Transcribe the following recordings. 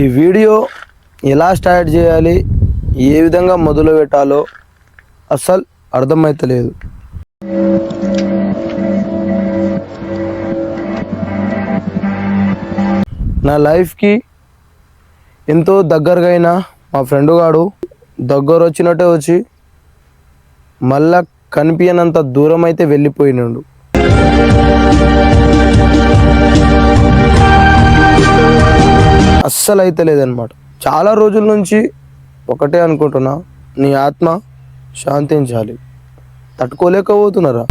ఈ వీడియో ఎలా స్టార్ట్ చేయాలి ఏ విధంగా మొదలు పెట్టాలో అస్సలు అర్థమైతలేదు. నా లైఫ్కి ఎంతో దగ్గరగా అయిన మా ఫ్రెండ్ గాడు దగ్గర వచ్చినట్టే వచ్చి మళ్ళా కనిపించనంత దూరం అయితే వెళ్ళిపోయినాడు. అస్సలు అయితే లేదనమాట. చాలా రోజుల నుంచి ఒకటే అనుకుంటున్నా నీ ఆత్మ శాంతించాలి. తట్టుకోలేకపోతున్నారా?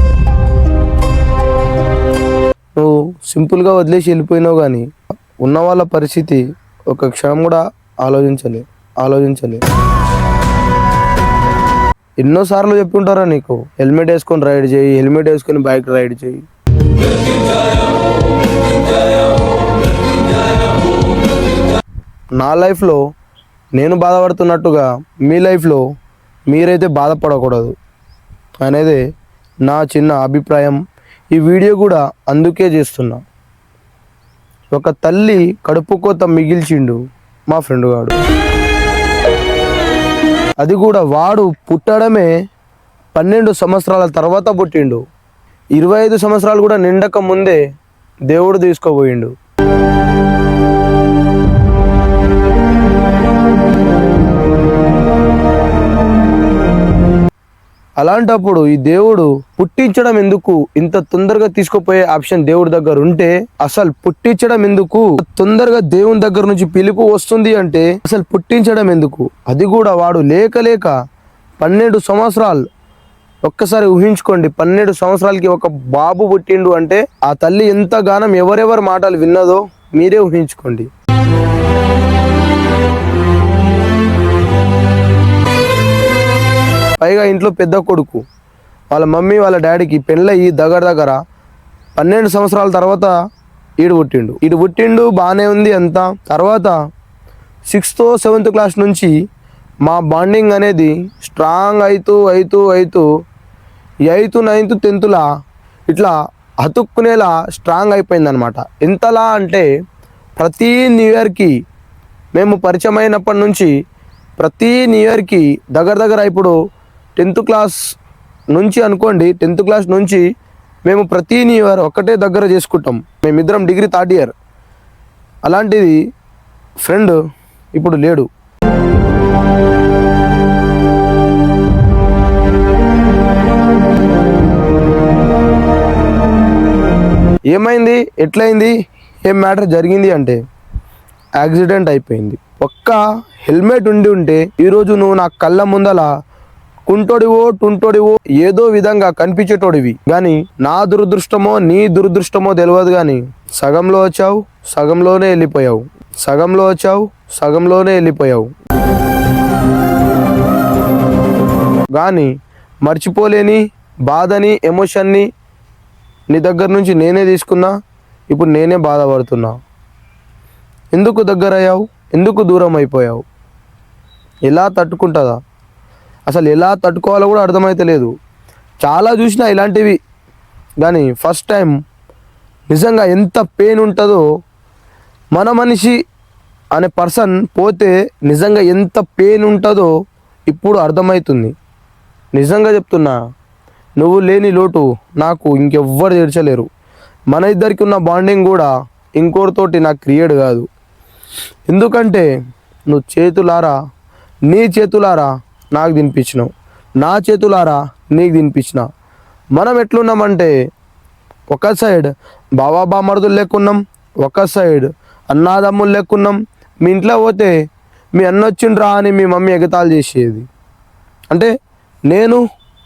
నువ్వు సింపుల్గా వదిలేసి వెళ్ళిపోయినావు కానీ ఉన్న వాళ్ళ పరిస్థితి ఒక క్షణం కూడా ఆలోచించలే ఆలోచించలే. ఎన్నోసార్లు చెప్పుంటారా నీకు హెల్మెట్ వేసుకొని రైడ్ చేయి హెల్మెట్ వేసుకొని బైక్ రైడ్ చేయి. నా లైఫ్లో నేను బాధపడుతున్నట్టుగా మీ లైఫ్లో మీరైతే బాధపడకూడదు అనేది నా చిన్న అభిప్రాయం. ఈ వీడియో కూడా అందుకే చేస్తున్నా. ఒక తల్లి కడుపు కోత మిగిల్చిండు మా ఫ్రెండ్ గాడు. అది కూడా వాడు పుట్టడమే పన్నెండు సంవత్సరాల తర్వాత పుట్టిండు. ఇరవై ఐదు సంవత్సరాలు కూడా నిండక ముందే దేవుడు తీసుకోబోయిండు అలాంటప్పుడు ఈ దేవుడు పుట్టించడం ఎందుకు ఇంత తొందరగా తీసుకుపోయే ఆప్షన్ దేవుడి దగ్గర ఉంటే అసలు పుట్టించడం ఎందుకు? తొందరగా దేవుని దగ్గర నుంచి పిలుపు వస్తుంది అంటే అసలు పుట్టించడం ఎందుకు? అది కూడా వాడు లేక లేక పన్నెండు సంవత్సరాలు ఒక్కసారి ఊహించుకోండి పన్నెండు సంవత్సరాలకి ఒక బాబు పుట్టిండు అంటే ఆ తల్లి ఎంతగానం ఎవరెవరి మాటలు విన్నదో మీరే ఊహించుకోండి. పైగా ఇంట్లో పెద్ద కొడుకు. వాళ్ళ మమ్మీ వాళ్ళ డాడీకి పెళ్ళయి దగ్గర దగ్గర పన్నెండు సంవత్సరాల తర్వాత ఈడు పుట్టిండు. ఈడు పుట్టిండు బాగానే ఉంది అంత. తర్వాత సిక్స్త్ సెవెంత్ క్లాస్ నుంచి మా బాండింగ్ అనేది స్ట్రాంగ్ అవుతూ అవుతూ అవుతూ ఎయిత్ నైన్త్ టెన్త్లా ఇట్లా అతుక్కునేలా స్ట్రాంగ్ అయిపోయిందనమాట ఎంతలా అంటే ప్రతి న్యూ ఇయర్కి మేము పరిచయం అయినప్పటి నుంచి ప్రతి న్యూ ఇయర్కి దగ్గర దగ్గర ఇప్పుడు టెన్త్ క్లాస్ నుంచి అనుకోండి టెన్త్ క్లాస్ నుంచి మేము ప్రతి ఇయర్ ఒక్కటే దగ్గర చేసుకుంటాం. మేమిద్దరం డిగ్రీ థర్డ్ ఇయర్. అలాంటిది ఫ్రెండ్ ఇప్పుడు లేడు. ఏమైంది? ఎట్లయింది? ఏం మ్యాటర్ జరిగింది అంటే యాక్సిడెంట్ అయిపోయింది. ఒక్క హెల్మెట్ ఉండి ఉంటే ఈరోజు నువ్వు నా కళ్ళ ముందల కుంటోడివో టుంటోడివో ఏదో విధంగా కనిపించేటోడివి. కానీ నా దురదృష్టమో నీ దురదృష్టమో తెలియదు కానీ సగంలో వచ్చావు సగంలోనే వెళ్ళిపోయావు సగంలో వచ్చావు సగంలోనే వెళ్ళిపోయావు కానీ మర్చిపోలేని బాధని ఎమోషన్ని నీ దగ్గర నుంచి నేనే తీసుకున్నా ఇప్పుడు నేనే బాధపడుతున్నా. ఎందుకు దగ్గర అయ్యావు ఎందుకు దూరం అయిపోయావు ఎలా తట్టుకుంటుందా? అసలు ఎలా తట్టుకోవాలో కూడా అర్థమైతలేదు చాలా చూసినా ఇలాంటివి. కానీ ఫస్ట్ టైం నిజంగా ఎంత పెయిన్ ఉంటుందో మన మనిషి అనే పర్సన్ పోతే నిజంగా ఎంత పెయిన్ ఉంటుందో ఇప్పుడు అర్థమవుతుంది నిజంగా చెప్తున్నా నువ్వు లేని లోటు నాకు ఇంకెవ్వరు తీర్చలేరు. మన ఇద్దరికి ఉన్న బాండింగ్ కూడా ఇంకోరితోటి నాకు క్రియేట్ కాదు. ఎందుకంటే నువ్వు చేతులారా నీ చేతులారా నాకు తినిపించినావు. నా చేతులారా నీకు తినిపించిన. మనం ఎట్లున్నామంటే ఒక సైడ్ బాబా బామర్దులు లేకున్నాం ఒక సైడ్ అన్నాదమ్ములు లేకున్నాం మీ ఇంట్లో పోతే మీ అన్న వచ్చిండ్రా అని మీ మమ్మీ ఎగతాలు చేసేది. అంటే నేను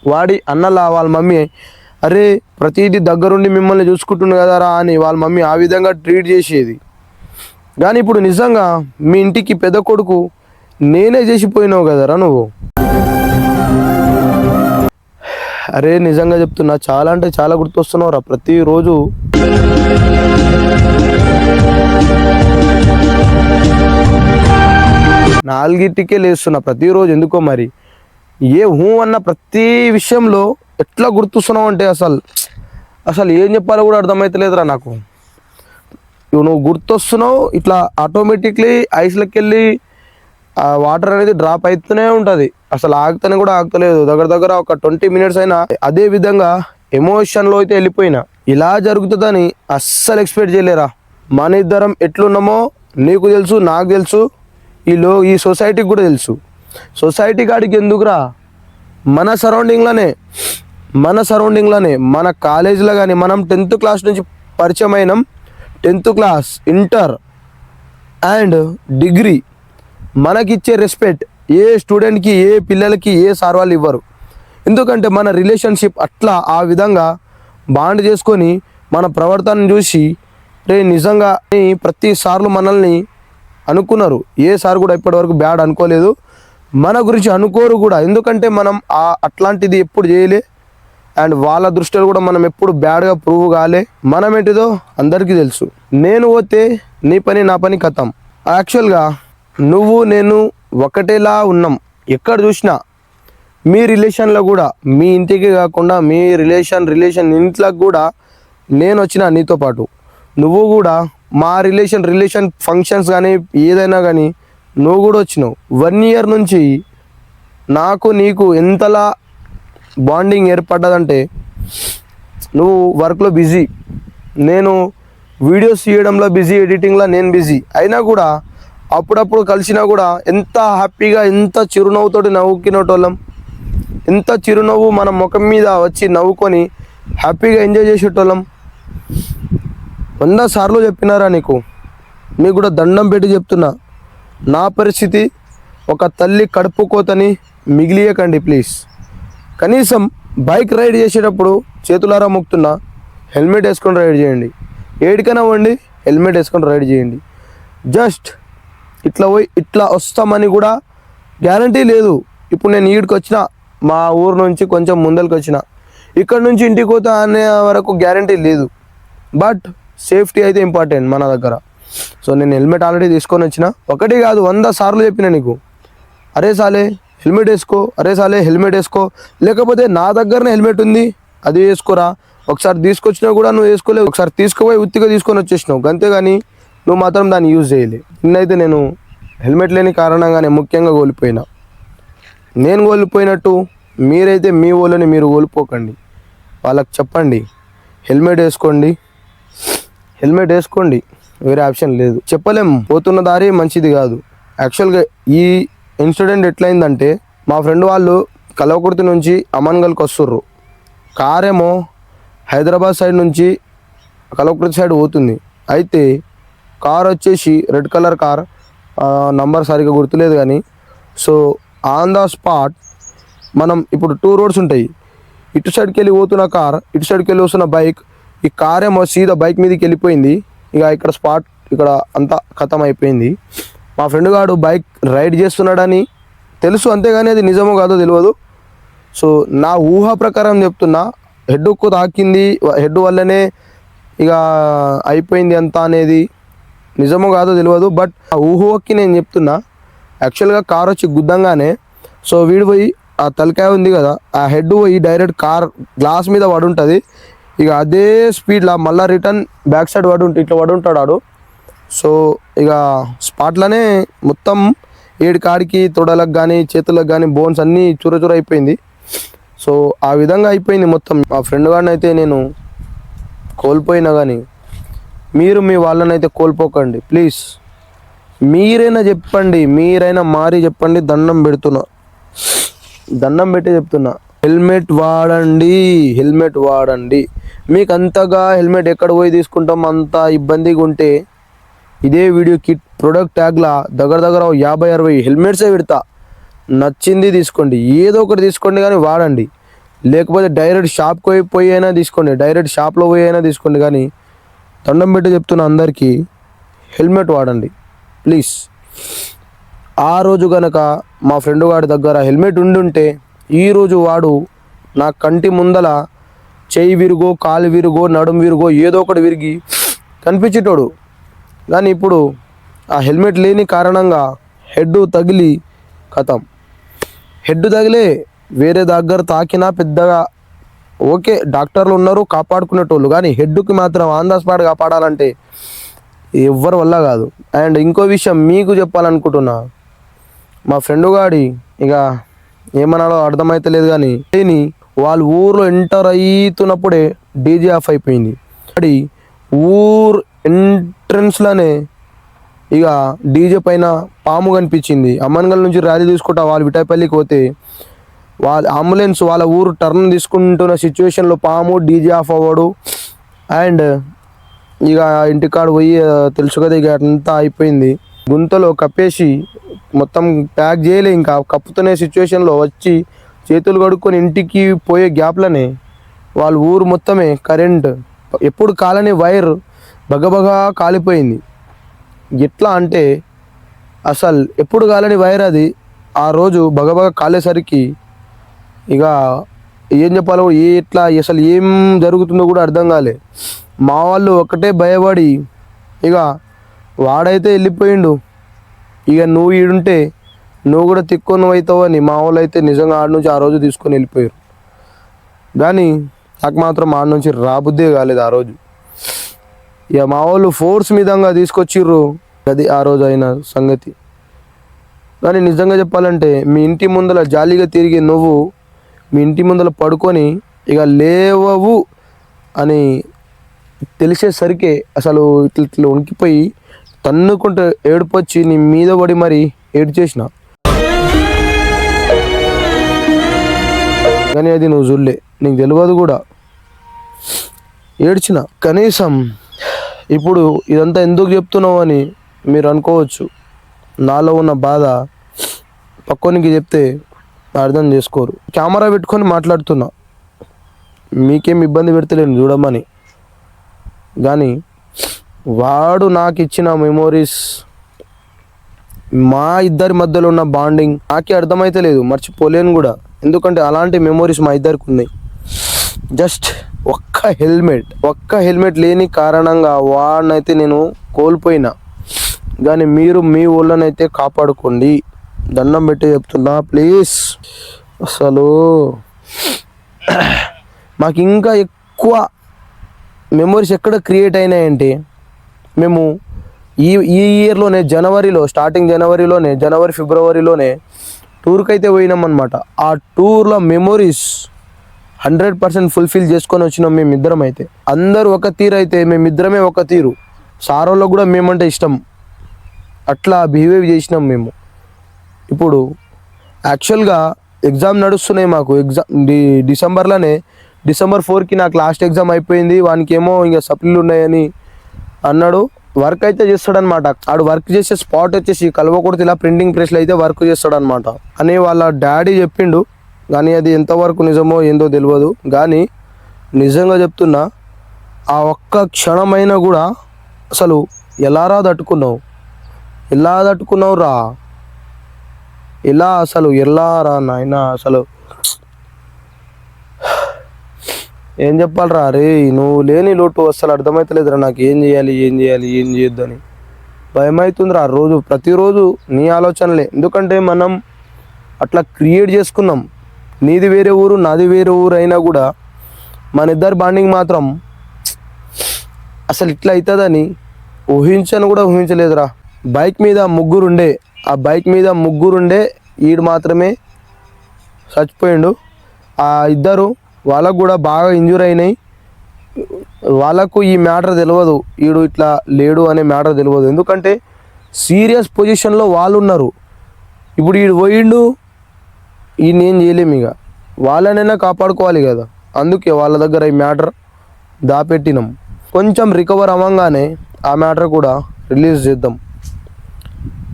వాడి అన్నలా వాళ్ళ మమ్మీ అరే ప్రతిదీ దగ్గరుండి మిమ్మల్ని చూసుకుంటుంది కదరా అని వాళ్ళ మమ్మీ ఆ విధంగా ట్రీట్ చేసేది. కానీ ఇప్పుడు నిజంగా మీ ఇంటికి పెద్ద కొడుకు నేనే చేసిపోయినావు కదరా నువ్వు. అరే నిజంగా చెప్తున్నా చాలా అంటే చాలా గుర్తొస్తున్నావురా. ప్రతిరోజు నాలుగింటికే లేస్తున్నా ప్రతిరోజు ఎందుకో మరి? ఏ హూ అన్న ప్రతి విషయంలో ఎట్లా గుర్తుస్తున్నావు అంటే అసలు అసలు ఏం చెప్పాలో కూడా అర్థమవుతలేదురా నాకు. నువ్వు గుర్తొస్తున్నావు ఇట్లా ఆటోమేటిక్లీ ఐస్లోకి వెళ్ళి ఆ వాటర్ అనేది డ్రాప్ అవుతూనే ఉంటుంది. అసలు ఆగుతూనే కూడా ఆగుతలేదు. దగ్గర దగ్గర ఒక ట్వంటీ మినిట్స్ అయినా అదే విధంగా ఎమోషన్లో అయితే వెళ్ళిపోయినా. ఇలా జరుగుతుందని అస్సలు ఎక్స్పెక్ట్ చేయలేరా? మన ఇద్దరం ఎట్లున్నామో నీకు తెలుసు నాకు తెలుసు ఈ లో ఈ సొసైటీకి కూడా తెలుసు. సొసైటీ కాడికి ఎందుకురా? మన సరౌండింగ్లోనే మన సరౌండింగ్లోనే మన కాలేజీలో కానీ మనం టెన్త్ క్లాస్ నుంచి పరిచయం అయినాం. Tenth class inter and degree మనకిచ్చే respect ఏ స్టూడెంట్కి ఏ పిల్లలకి ఏ సార్ వాళ్ళు ఇవ్వరు. ఎందుకంటే మన రిలేషన్షిప్ అట్లా ఆ విధంగా బాండ్ చేసుకొని మన ప్రవర్తన చూసి రే నిజంగా ప్రతిసార్లు మనల్ని అనుకున్నారు. ఏ సార్ కూడా ఇప్పటివరకు బ్యాడ్ అనుకోలేదు. మన గురించి అనుకోరు కూడా. ఎందుకంటే మనం ఆ అట్లాంటిది ఎప్పుడు చేయలే. అండ్ వాళ్ళ దృష్టిలో కూడా మనం ఎప్పుడు బ్యాడ్గా ప్రూవ్ కాలే. మనం ఏంటిదో అందరికీ తెలుసు. నేను పోతే నీ పని నా పని కథం. యాక్చువల్గా నువ్వు నేను ఒకటేలా ఉన్నాం. ఎక్కడ చూసినా మీ రిలేషన్లో కూడా మీ ఇంటికి కాకుండా మీ రిలేషన్ రిలేషన్ ఇంట్లోకి కూడా నేను వచ్చిన నీతో పాటు. నువ్వు కూడా మా రిలేషన్ రిలేషన్ ఫంక్షన్స్ కానీ ఏదైనా కానీ నువ్వు కూడా వచ్చినావు. వన్ ఇయర్ నుంచి నాకు నీకు ఎంతలా బాండింగ్ ఏర్పడ్డదంటే నువ్వు వర్క్లో బిజీ. నేను వీడియోస్ తీయడంలో బిజీ ఎడిటింగ్లో నేను బిజీ. అయినా కూడా అప్పుడప్పుడు కలిసినా కూడా ఎంత హ్యాపీగా ఎంత చిరునవ్వుతోటి నవ్వుకినటోళ్ళం. ఎంత చిరునవ్వు మన ముఖం మీద వచ్చి నవ్వుకొని హ్యాపీగా ఎంజాయ్ చేసేటోళ్ళం. వంద సార్లు చెప్పినారా నీకు? నీకు కూడా దండం పెట్టి చెప్తున్నా. నా పరిస్థితి ఒక తల్లి కడుపు కోతని మిగిలియకండి ప్లీజ్. కనీసం బైక్ రైడ్ చేసేటప్పుడు చేతులారా మొక్తున్నా హెల్మెట్ వేసుకొని రైడ్ చేయండి. ఏడికైనా వండి హెల్మెట్ వేసుకొని రైడ్ చేయండి. జస్ట్ ఇట్లా పోయి ఇట్లా వస్తామని కూడా గ్యారంటీ లేదు. ఇప్పుడు నేను ఈడికి వచ్చిన మా ఊరు నుంచి కొంచెం ముందరికి వచ్చిన ఇక్కడ నుంచి ఇంటికి పోతా అనే వరకు గ్యారంటీ లేదు. బట్ సేఫ్టీ అయితే ఇంపార్టెంట్ మన దగ్గర. సో నేను హెల్మెట్ ఆల్రెడీ తీసుకొని వచ్చిన. ఒకటి కాదు వంద సార్లు చెప్పిన నీకు. అరే సాలే హెల్మెట్ వేసుకో అరే సాలే హెల్మెట్ వేసుకో. లేకపోతే నా దగ్గరనే హెల్మెట్ ఉంది అది వేసుకోరా? ఒకసారి తీసుకొచ్చినా కూడా నువ్వు వేసుకోలేవు. ఒకసారి తీసుకుపోయి ఉత్తిగా తీసుకొని వచ్చేసినావు. అంతేగాని నువ్వు మాత్రం దాన్ని యూజ్ చేయలే. నిన్నైతే నేను హెల్మెట్ లేని కారణంగానే ముఖ్యంగా కోల్పోయినా. నేను కోల్పోయినట్టు మీరైతే మీ వాళ్ళని మీరు కోల్పోకండి. వాళ్ళకి చెప్పండి. హెల్మెట్ వేసుకోండి. హెల్మెట్ వేసుకోండి. వేరే ఆప్షన్ లేదు. చెప్పలేం. పోతున్న దారి మంచిది కాదు. యాక్చువల్గా ఈ ఇన్సిడెంట్ ఎట్లయిందంటే మా ఫ్రెండ్ వాళ్ళు కలవకుర్తి నుంచి అమన్గల్కి వస్తుర్రు. కారేమో ఏమో హైదరాబాద్ సైడ్ నుంచి కలవకుర్తి సైడ్ పోతుంది. అయితే కార్ వచ్చేసి రెడ్ కలర్ కార్. నంబర్ సరిగ్గా గుర్తులేదు కానీ. సో ఆన్ ద స్పాట్ మనం ఇప్పుడు టూ రోడ్స్ ఉంటాయి. ఇటు సైడ్కి వెళ్ళి పోతున్న కార్ ఇటు సైడ్కి వెళ్ళి వస్తున్న బైక్ ఈ కార్ ఏమో సీదా బైక్ మీదకి వెళ్ళిపోయింది. ఇక ఇక్కడ స్పాట్ ఇక్కడ అంతా ఖతం అయిపోయింది మా ఫ్రెండ్ గాడు బైక్ రైడ్ చేస్తున్నాడని తెలుసు అంతేగాని అది నిజమో కాదో తెలియదు సో నా ఊహ ప్రకారం చెప్తున్నా హెడ్కు తాకింది హెడ్ వల్లనే ఇక అయిపోయింది అంతా అనేది నిజమో కాదో తెలియదు బట్ ఆ ఊహకి నేను చెప్తున్నా యాక్చువల్గా కార్ వచ్చి గుద్దంగానే సో వీడు పోయి ఆ తలకాయ ఉంది కదా ఆ హెడ్ పోయి డైరెక్ట్ కార్ గ్లాస్ మీద పడుంటుంది. ఇక అదే స్పీడ్లో మళ్ళీ రిటర్న్ బ్యాక్ సైడ్ పడుంటే ఉంటే ఇట్లా పడుంటాడు ఉంటాడు ఆడు. సో ఇక స్పాట్లోనే మొత్తం ఏడు కాడికి తొడలకు కానీ చేతులకు కానీ బోన్స్ అన్నీ చూర చూర అయిపోయింది. సో ఆ విధంగా అయిపోయింది మొత్తం. మా ఫ్రెండ్ గారిని అయితే నేను కోల్పోయినా కానీ మీరు మీ వాళ్ళని అయితే కోల్పోకండి ప్లీజ్ మీరైనా చెప్పండి మీరైనా మారి చెప్పండి దండం పెడుతున్నా. దండం పెట్టి చెప్తున్నా. హెల్మెట్ వాడండి హెల్మెట్ వాడండి. మీకు అంతగా హెల్మెట్ ఎక్కడ పోయి తీసుకుంటాం అంత ఇబ్బందిగా ఉంటే ఇదే వీడియో కిట్ ప్రొడక్ట్ ట్యాగ్లా దగ్గర దగ్గర యాభై అరవై హెల్మెట్సే పెడతా. నచ్చింది తీసుకోండి ఏదో ఒకటి తీసుకోండి కానీ వాడండి. లేకపోతే డైరెక్ట్ షాప్కి పోయి పోయి అయినా తీసుకోండి డైరెక్ట్ షాప్లో పోయి అయినా తీసుకోండి కానీ దండం పెట్టి చెప్తున్న అందరికీ హెల్మెట్ వాడండి. ప్లీజ్. ఆ రోజు గనక మా ఫ్రెండ్ వాడి దగ్గర హెల్మెట్ ఉండుంటే ఈరోజు వాడు నా కంటి ముందల చేయి విరుగో కాలు విరుగో నడుం విరుగో ఏదో ఒకటి విరిగి కనిపించేటోడు. కానీ ఇప్పుడు ఆ హెల్మెట్ లేని కారణంగా హెడ్ తగిలి కథం. హెడ్ తగిలే వేరే దగ్గర తాకినా పెద్దగా ఓకే డాక్టర్లు ఉన్నారు కాపాడుకునేటోళ్ళు. కానీ హెడ్కి మాత్రం ఆన్ ద స్పాట్ కాపాడాలంటే ఎవరి వల్ల కాదు. అండ్ ఇంకో విషయం మీకు చెప్పాలనుకుంటున్నా. మా ఫ్రెండ్ గాడి ఇక ఏమనాలో అర్థమైతలేదు కానీ దీని వాళ్ళ ఊర్లో ఎంటర్ అవుతున్నప్పుడే డీజే ఆఫ్ అయిపోయింది. అది ఊరు ఎంట్రన్స్లోనే ఇక డీజే పైన పాము కనిపించింది. అమ్మన్గల్ నుంచి ర్యాలీ తీసుకుంటా వాళ్ళు విటాపల్లికి పోతే వాళ్ళ అంబులెన్స్ వాళ్ళ ఊరు టర్న్ తీసుకుంటున్న సిచ్యువేషన్లో పాము డీజే ఆఫ్ అవ్వడు. అండ్ ఇక ఇంటికాడ పోయి తెలుసు కదా ఇక అంతా అయిపోయింది. గుంతలో కప్పేసి మొత్తం ప్యాక్ చేయలే ఇంకా. కప్పుతున్న సిచ్యువేషన్లో వచ్చి చేతులు కడుక్కొని ఇంటికి పోయే గ్యాప్లనే వాళ్ళ ఊరు మొత్తమే కరెంట్ ఎప్పుడు కాలని వైర్ బగబగా కాలిపోయింది. ఎట్లా అంటే అసలు ఎప్పుడు కాలని వైర్ అది. ఆ రోజు బగబగ కాలేసరికి ఇక ఏం చెప్పాలో ఏ ఎట్లా అసలు ఏం జరుగుతుందో కూడా అర్థం కాలే. మా వాళ్ళు ఒకటే భయపడి ఇక వాడైతే వెళ్ళిపోయిండు. ఇక నువ్వు ఈడుంటే నువ్వు కూడా తిక్కు నువ్వు అవుతావని మా వాళ్ళు అయితే నిజంగా ఆడ నుంచి ఆ రోజు తీసుకొని వెళ్ళిపోయారు. కానీ నాకు మాత్రం ఆడ నుంచి రాబుద్దే కాలేదు ఆ రోజు. ఇక మా వాళ్ళు ఫోర్స్ మీదంగా తీసుకొచ్చిర్రు అది ఆ రోజు అయిన సంగతి. కానీ నిజంగా చెప్పాలంటే మీ ఇంటి ముందల జాలీగా తిరిగి నువ్వు మీ ఇంటి ముందర పడుకొని ఇక లేవవు అని తెలిసేసరికి అసలు ఇట్లా ఇట్లా ఉనికిపోయి తన్నుకుంటూ ఏడుపొచ్చి నీ మీద పడి మరి ఏడు చేసిన. కానీ అది నువ్వు చూడలే నీకు తెలియదు కూడా. ఏడ్చిన. కనీసం ఇప్పుడు ఇదంతా ఎందుకు చెప్తున్నావు అని మీరు అనుకోవచ్చు. నాలో ఉన్న బాధ పక్కోనికి చెప్తే అర్థం చేసుకోరు. కెమెరా పెట్టుకొని మాట్లాడుతున్నా. మీకేం ఇబ్బంది పెడతలేను చూడమని. కానీ వాడు నాకు ఇచ్చిన మెమోరీస్ మా ఇద్దరి మధ్యలో ఉన్న బాండింగ్ నాకే అర్థమైతే లేదు. మర్చిపోలేను కూడా. ఎందుకంటే అలాంటి మెమోరీస్ మా ఇద్దరికి ఉన్నాయి. జస్ట్ ఒక్క హెల్మెట్ ఒక్క హెల్మెట్ లేని కారణంగా వాడినైతే నేను కోల్పోయినా. కానీ మీరు మీ ఊళ్ళనైతే కాపాడుకోండి. దండం పెట్టి చెప్తున్నా ప్లీజ్ అసలు మాకు ఇంకా ఎక్కువ మెమొరీస్ ఎక్కడ క్రియేట్ అయినాయంటే మేము ఈ ఈ ఇయర్లోనే జనవరిలో స్టార్టింగ్ జనవరిలోనే జనవరి ఫిబ్రవరిలోనే టూర్కి అయితే పోయినాం అనమాట ఆ టూర్లో మెమొరీస్ హండ్రెడ్ పర్సెంట్ ఫుల్ఫిల్ చేసుకొని వచ్చినాం మేమిద్దరం అయితే. అందరూ ఒక తీరు అయితే మేమిద్దరమే ఒక తీరు. సారోలో కూడా మేమంటే ఇష్టం. అట్లా బిహేవ్ చేసినాం మేము. ఇప్పుడు యాక్చువల్గా ఎగ్జామ్ నడుస్తున్నాయి మాకు. ఎగ్జామ్ డి డిసెంబర్లోనే డిసెంబర్ ఫోర్కి నాకు లాస్ట్ ఎగ్జామ్ అయిపోయింది. వానికేమో ఇంకా సప్లీలు ఉన్నాయని అన్నాడు. వర్క్ అయితే చేస్తాడనమాట ఆడు వర్క్ చేసే స్పాట్ వచ్చేసి కలవకూడదు ఇలా ప్రింటింగ్ ప్రెస్లో అయితే వర్క్ చేస్తాడనమాట అని వాళ్ళ డాడీ చెప్పిండు. కానీ అది ఎంతవరకు నిజమో ఏందో తెలియదు కానీ నిజంగా చెప్తున్నా ఆ ఒక్క క్షణమైనా కూడా అసలు ఎలారా తట్టుకున్నావు? ఎలా తట్టుకున్నావు రా ఎలా అసలు ఎలా రా నాయన అసలు? ఏం చెప్పాలరా? రే నువ్వు లేని లోటు అసలు అర్థమవుతలేదురా నాకు. ఏం చేయాలి ఏం చేయాలి ఏం చేయొద్దని. భయం అవుతుందిరా రోజు ప్రతిరోజు నీ ఆలోచనలే. ఎందుకంటే మనం అట్లా క్రియేట్ చేసుకున్నాం. నీది వేరే ఊరు నాది వేరే ఊరు అయినా కూడా మన ఇద్దరు బాండింగ్ మాత్రం అసలు ఇట్లా అవుతుందని ఊహించను కూడా ఊహించలేదురా. బైక్ మీద ముగ్గురుండే ఆ బైక్ మీద ముగ్గురుండే ఈడు మాత్రమే చచ్చిపోయిండు. ఆ ఇద్దరు వాళ్ళకు కూడా బాగా ఇంజూర్ అయినాయి. వాళ్ళకు ఈ మ్యాటర్ తెలియదు ఈడు ఇట్లా లేడు అనే మ్యాటర్ తెలియదు ఎందుకంటే సీరియస్ పొజిషన్లో వాళ్ళు ఉన్నారు ఇప్పుడు ఈడు పోయిండు ఈయన ఏం చేయలేము ఇక. వాళ్ళనైనా కాపాడుకోవాలి కదా. అందుకే వాళ్ళ దగ్గర ఈ మ్యాటర్ దాపెట్టినాం. కొంచెం రికవర్ అవ్వగానే ఆ మ్యాటర్ కూడా రిలీజ్ చేద్దాం.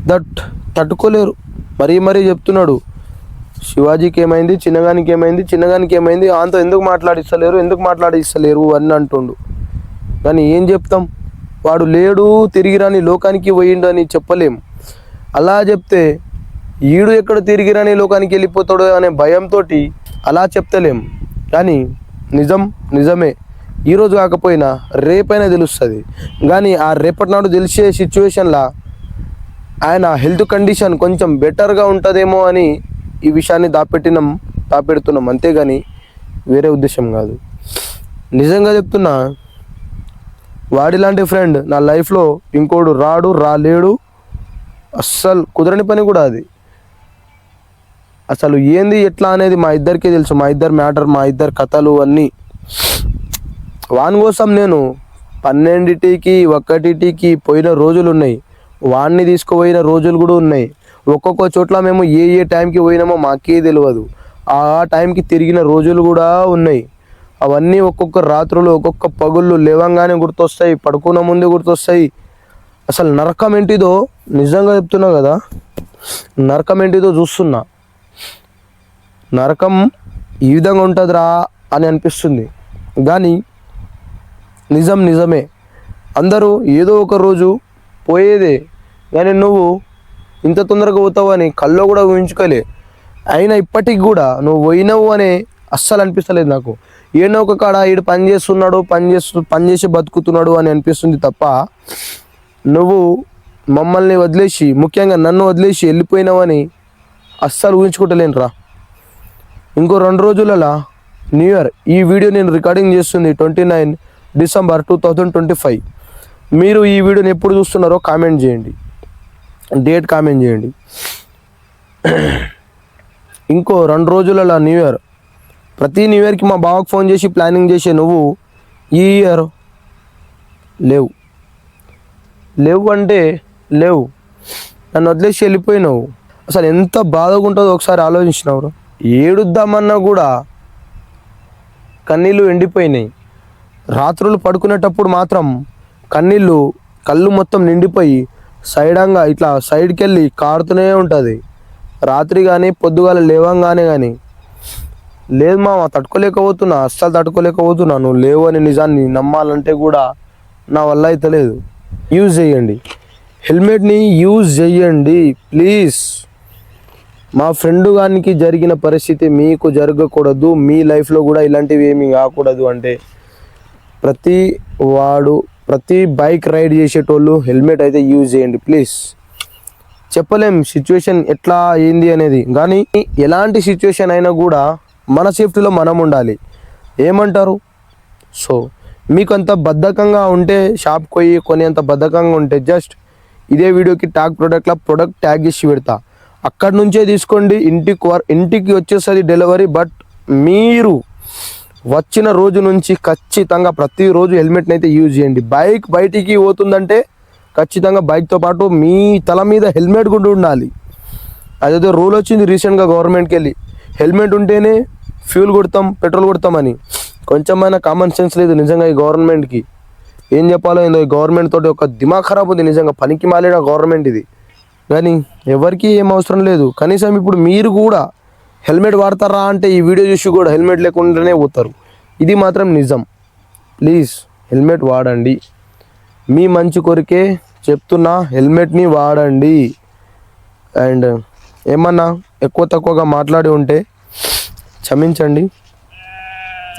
దట్ తట్టుకోలేరు. మరీ మరీ చెప్తున్నాడు. శివాజీకి ఏమైంది చిన్నగానికి ఏమైంది చిన్నగానికి ఏమైంది ఆంతో ఎందుకు మాట్లాడిస్తలేరు? ఎందుకు మాట్లాడిస్తలేరు? అని అంటుండు. కానీ ఏం చెప్తాం? వాడు లేడు తిరిగి రాని లోకానికి పోయిండు అని చెప్పలేం. అలా చెప్తే ఈడు ఎక్కడ తిరిగి రాని లోకానికి వెళ్ళిపోతాడో అనే భయంతో అలా చెప్తలేం. కానీ నిజం నిజమే. ఈరోజు కాకపోయినా రేపైనా తెలుస్తుంది. కానీ ఆ రేపటి నాడు తెలిసే సిచ్యువేషన్లా ఆయన హెల్త్ కండిషన్ కొంచెం బెటర్గా ఉంటుందేమో అని ఈ విషయాన్ని దాపెట్టినాం దాపెడుతున్నాం. అంతేగాని వేరే ఉద్దేశం కాదు. నిజంగా చెప్తున్నా వాడిలాంటి ఫ్రెండ్ నా లైఫ్లో ఇంకోడు రాడు రాలేడు అస్సలు కుదరని పని కూడా అది. అసలు ఏంది ఎట్లా అనేది మా ఇద్దరికే తెలుసు. మా ఇద్దరు మ్యాటర్ మా ఇద్దరు కథలు అన్నీ. వాని కోసం నేను పన్నెండిటికి ఒక్కటికి పోయిన రోజులు ఉన్నాయి వాడిని తీసుకుపోయిన రోజులు కూడా ఉన్నాయి. ఒక్కొక్క చోట్ల మేము ఏ ఏ టైంకి పోయినామో మాకే తెలియదు ఆ టైంకి తిరిగిన రోజులు కూడా ఉన్నాయి. అవన్నీ ఒక్కొక్క రాత్రులు ఒక్కొక్క పగుళ్ళు లేవంగానే గుర్తొస్తాయి పడుకున్న ముందే గుర్తొస్తాయి. అసలు నరకం ఏంటిదో నిజంగా చెప్తున్నా కదా. నరకం ఏంటిదో చూస్తున్నా. నరకం ఈ విధంగా ఉంటుందిరా అని అనిపిస్తుంది. కానీ నిజం నిజమే. అందరూ ఏదో ఒక రోజు పోయేదే కానీ నువ్వు ఇంత తొందరగా పోతావని కల్లో కూడా ఊహించుకోలే. అయినా ఇప్పటికి కూడా నువ్వు పోయినావు అని అస్సలు అనిపిస్తలేదు నాకు. ఏనో ఒక కాడ ఈడు పని చేస్తున్నాడు పని చేస్తు పని చేసి బతుకుతున్నాడు అని అనిపిస్తుంది తప్ప నువ్వు మమ్మల్ని వదిలేసి ముఖ్యంగా నన్ను వదిలేసి వెళ్ళిపోయినావని అస్సలు ఊహించుకుంటలేను రా ఇంకో రెండు రోజులలో న్యూ ఇయర్ ఈ వీడియో నేను రికార్డింగ్ చేస్తుంది twenty nine December two thousand twenty five మీరు ఈ వీడియోని ఎప్పుడు చూస్తున్నారో కామెంట్ చేయండి. డేట్ కామెంట్ చేయండి. ఇంకో రెండు రోజులలో న్యూ ఇయర్. ప్రతి న్యూ ఇయర్కి మా బావకు ఫోన్ చేసి ప్లానింగ్ చేసే నువ్వు ఈ ఇయర్ లేవు. లేవు అంటే లేవు. నన్ను వదిలేసి వెళ్ళిపోయినావు. అసలు ఎంత బాధగా ఉంటుందో ఒకసారి ఆలోచించినావు ఏడుద్దామన్నా కూడా కన్నీళ్ళు ఎండిపోయినాయి. రాత్రులు పడుకునేటప్పుడు మాత్రం కన్నీళ్ళు కళ్ళు మొత్తం నిండిపోయి సైడంగా ఇట్లా సైడ్కి వెళ్ళి కారుతూనే ఉంటుంది. రాత్రి కానీ పొద్దుగాల లేవంగానే కానీ లేదు మామ తట్టుకోలేకపోతున్నా అస్సలు తట్టుకోలేకపోతున్నా. నువ్వు లేవు నిజాన్ని నమ్మాలంటే కూడా నా వల్ల అయితే లేదు. యూజ్ చేయండి. హెల్మెట్ని యూజ్ చేయండి ప్లీజ్ మా ఫ్రెండ్ గానికి జరిగిన పరిస్థితి మీకు జరగకూడదు. మీ లైఫ్లో కూడా ఇలాంటివి ఏమీ కాకూడదు అంటే ప్రతి వాడు ప్రతి బైక్ రైడ్ చేసేటోళ్ళు హెల్మెట్ అయితే యూజ్ చేయండి ప్లీజ్. చెప్పలేం సిచ్యువేషన్ ఎట్లా ఏంది అనేది. కానీ ఎలాంటి సిచ్యువేషన్ అయినా కూడా మన సేఫ్టీలో మనం ఉండాలి. ఏమంటారు? సో మీకు అంత బద్ధకంగా ఉంటే షాప్కి పోయి కొని అంత బద్ధకంగా ఉంటే జస్ట్ ఇదే వీడియోకి ట్యాగ్ ప్రోడక్ట్లా ప్రోడక్ట్ ట్యాగ్ ఇచ్చి పెడతా. అక్కడ నుంచే తీసుకోండి ఇంటికి వర్- ఇంటికి వచ్చేసరి డెలివరీ బట్ మీరు వచ్చిన రోజు నుంచి ఖచ్చితంగా ప్రతిరోజు హెల్మెట్ని అయితే యూజ్ చేయండి. బైక్ బయటికి పోతుందంటే ఖచ్చితంగా బైక్తో పాటు మీ తల మీద హెల్మెట్ కూడా ఉండాలి. అదేదో రూల్ వచ్చింది రీసెంట్గా గవర్నమెంట్కి వెళ్ళి. హెల్మెట్ ఉంటేనే ఫ్యూల్ కొడతాం పెట్రోల్ కొడతామని. కొంచెమైనా కామన్ సెన్స్ లేదు నిజంగా ఈ గవర్నమెంట్కి. ఏం చెప్పాలో ఏందో ఈ గవర్నమెంట్ తోటి ఒక దిమాగ్ ఖరాబ్ ఉంది నిజంగా. పనికి మాలేడా గవర్నమెంట్ ఇది. కానీ ఎవరికి ఏం అవసరం లేదు. కనీసం ఇప్పుడు మీరు కూడా హెల్మెట్ వాడతారా అంటే ఈ వీడియో చూసి కూడా హెల్మెట్ లేకుండానే పోతారు. ఇది మాత్రం నిజం. ప్లీజ్ హెల్మెట్ వాడండి. మీ మంచి కొరికే చెప్తున్నా హెల్మెట్ని వాడండి. అండ్ ఏమన్నా ఎక్కువ తక్కువగా మాట్లాడి ఉంటే క్షమించండి.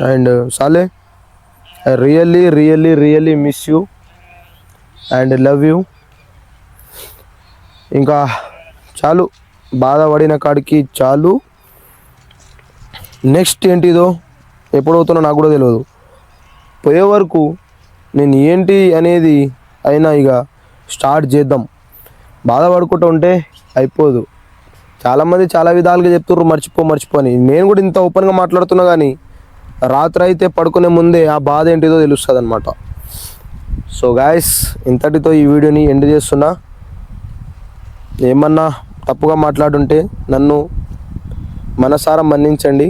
అండ్ సాలే I really really really miss you and love you ఇంకా చాలు బాధపడిన కాడికి చాలు. నెక్స్ట్ ఏంటిదో ఎప్పుడు అవుతుందో నాకు కూడా తెలియదు పోయే వరకు నేను ఏంటి అనేది అయినా ఇక స్టార్ట్ చేద్దాం. బాధపడుకుంటూ ఉంటే అయిపోదు. చాలామంది చాలా విధాలుగా చెప్తుర్రు మర్చిపో మర్చిపో అని. నేను కూడా ఇంత ఓపెన్గా మాట్లాడుతున్నా కానీ రాత్రి అయితే పడుకునే ముందే ఆ బాధ ఏంటిదో తెలుస్తుంది అనమాట సో గాయస్ ఇంతటితో ఈ వీడియోని ఎండ్ చేస్తున్నా. ఏమన్నా తప్పుగా మాట్లాడుంటే నన్ను మనసారా మన్నించండి.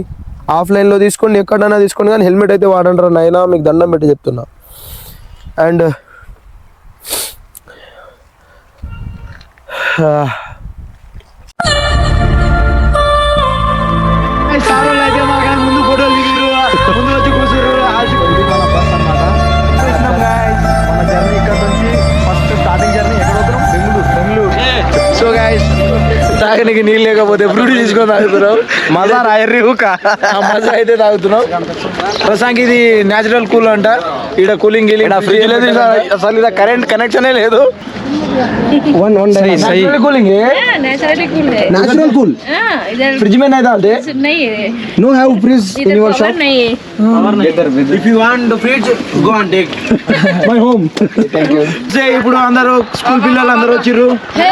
ఆఫ్లైన్లో తీసుకోండి ఎక్కడైనా తీసుకోండి కానీ హెల్మెట్ అయితే వాడండి రా మీకు దండం పెట్టి చెప్తున్నా. అండ్ తాగనికి నీళ్ళు లేకపోతే ఫ్రూట్ తీసుకొని తాగుతున్నాం మజా రాయర్రి మజా అయితే తాగుతున్నాం ప్రస్తుతానికి ఇది న్యాచురల్ కూల్ అంట. ఇక్కడ కూలింగ్ గీలింగ్ ఫ్రిడ్జ్ లేదు అసలు ఇది కరెంట్ కనెక్షనే లేదు. वन वन नेचुरल कूलिंग है नेचुरली कूल है नेचुरल कूल हाँ, इधर फ्रिज में नहीं डालते नहीं है नो हैव फ्रिज इन इधर योर कवर शॉप नहीं है If you want the fridge, go and take. My home thank you ఇప్పుడు అందరూ స్కూల్ పిల్లలు అందరూ వచ్చిర్రు Hey,